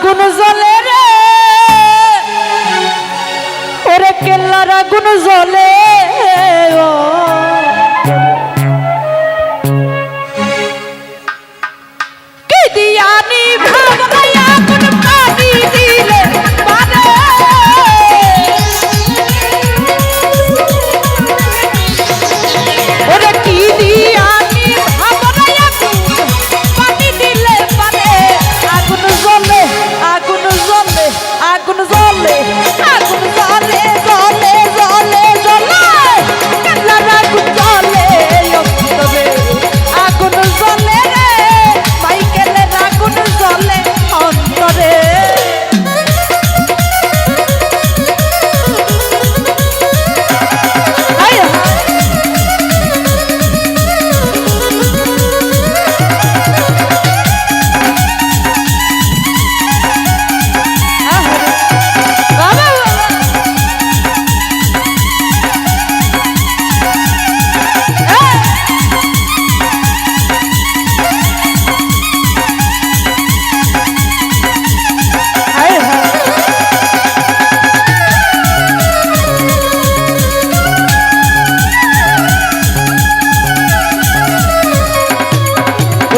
আগুন জ্বলে রে। ওরে কেল্লার আগুন জ্বলে ও। দিয়ানি ভাবনাই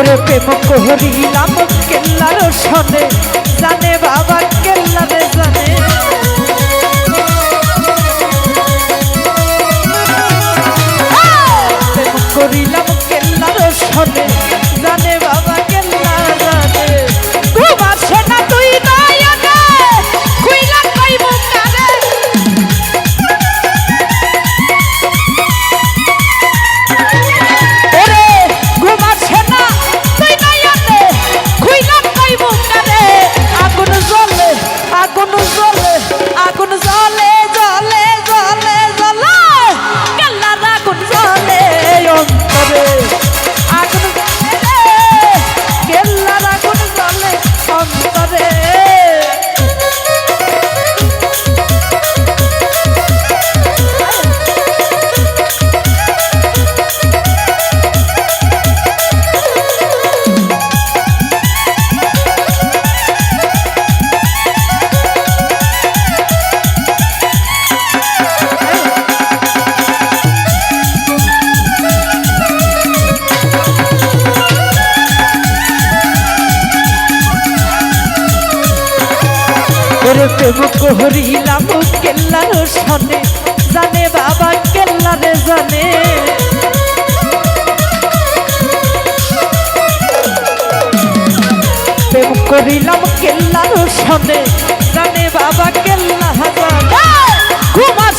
ওরে প্রেম কহরিলাম কেল্লার সনে জানে বাবা, কেল্লারে জানে। প্রেম করিলাম, কেল্লার সনে জানে বাবা কেল্লা জানে। ওরে প্রেম কহরিলাম কেল্লার সনে। জানে বাবা, কেল্লারে জানে। প্রেম করিলাম, কেল্লার সনে। জানে বাবা কেল্লা জানে।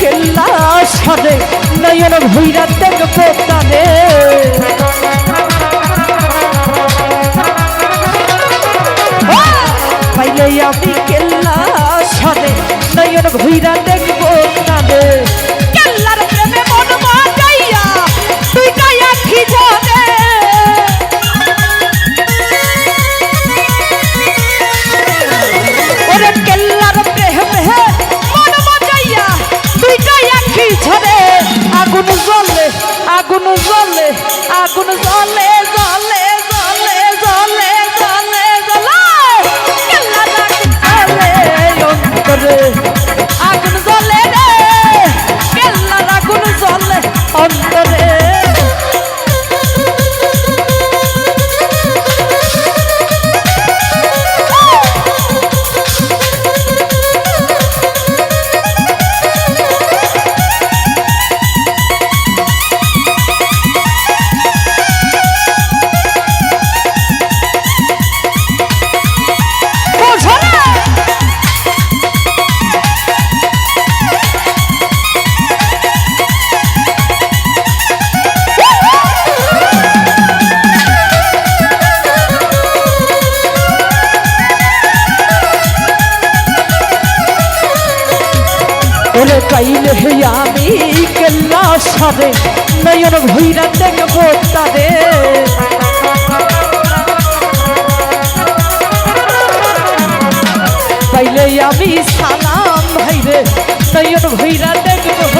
কেল্লা সরে নয়ন ভৈরা দেখব তারে পাইলে আমি কেল্লা সরে নয়ন ভৈরা দেখব তারে বলে পাইলে আমি কেল্লা সাবে নয়ন ভৈরা দেখব তাদের পাইলে আমি সালাম ভাইরে, নয়ন ভৈরা দেখব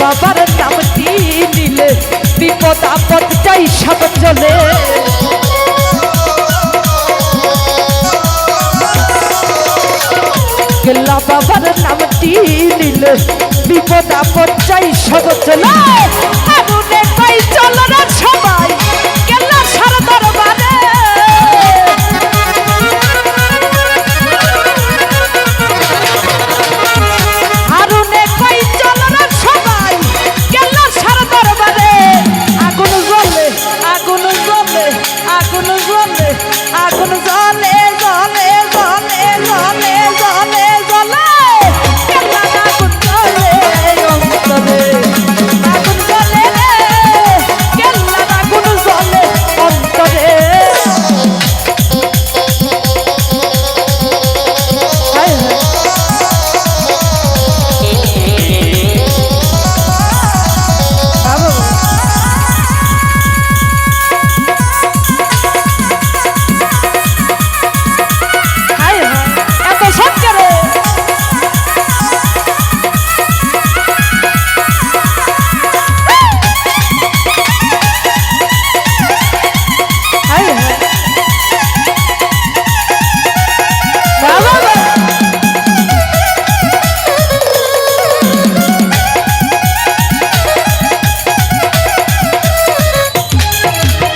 বাবার নামটি নিলে বিপদ আপদ যাই সব চলে। গেলা বাবার নামটি নিলে বিপদ আপদ যাই সব চলে।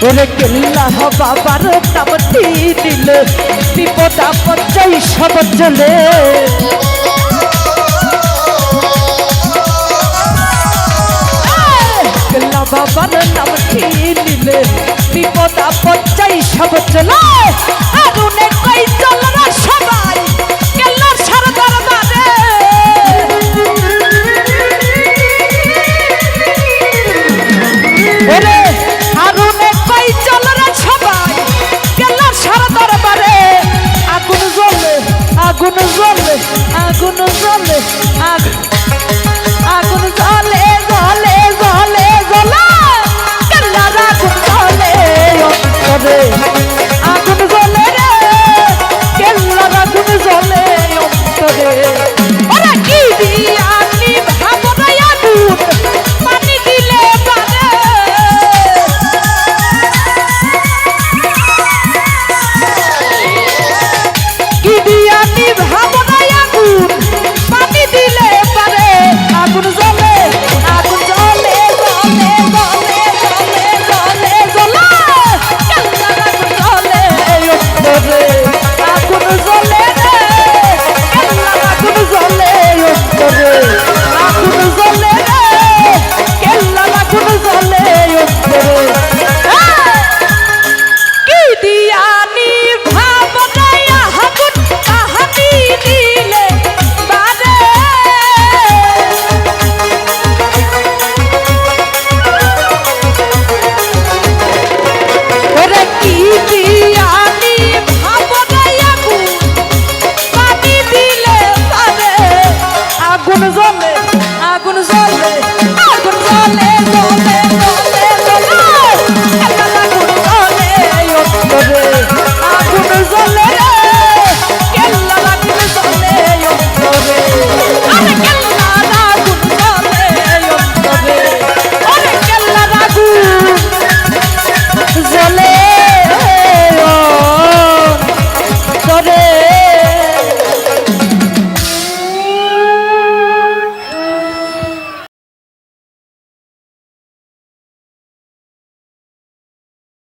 ওরে কেল্লা বাবার কামটি দিলে। বিপদ আপদ চাই সব চলে। কেল্লা বাবার নিলে বিপদ আপদ সব চলে। চলে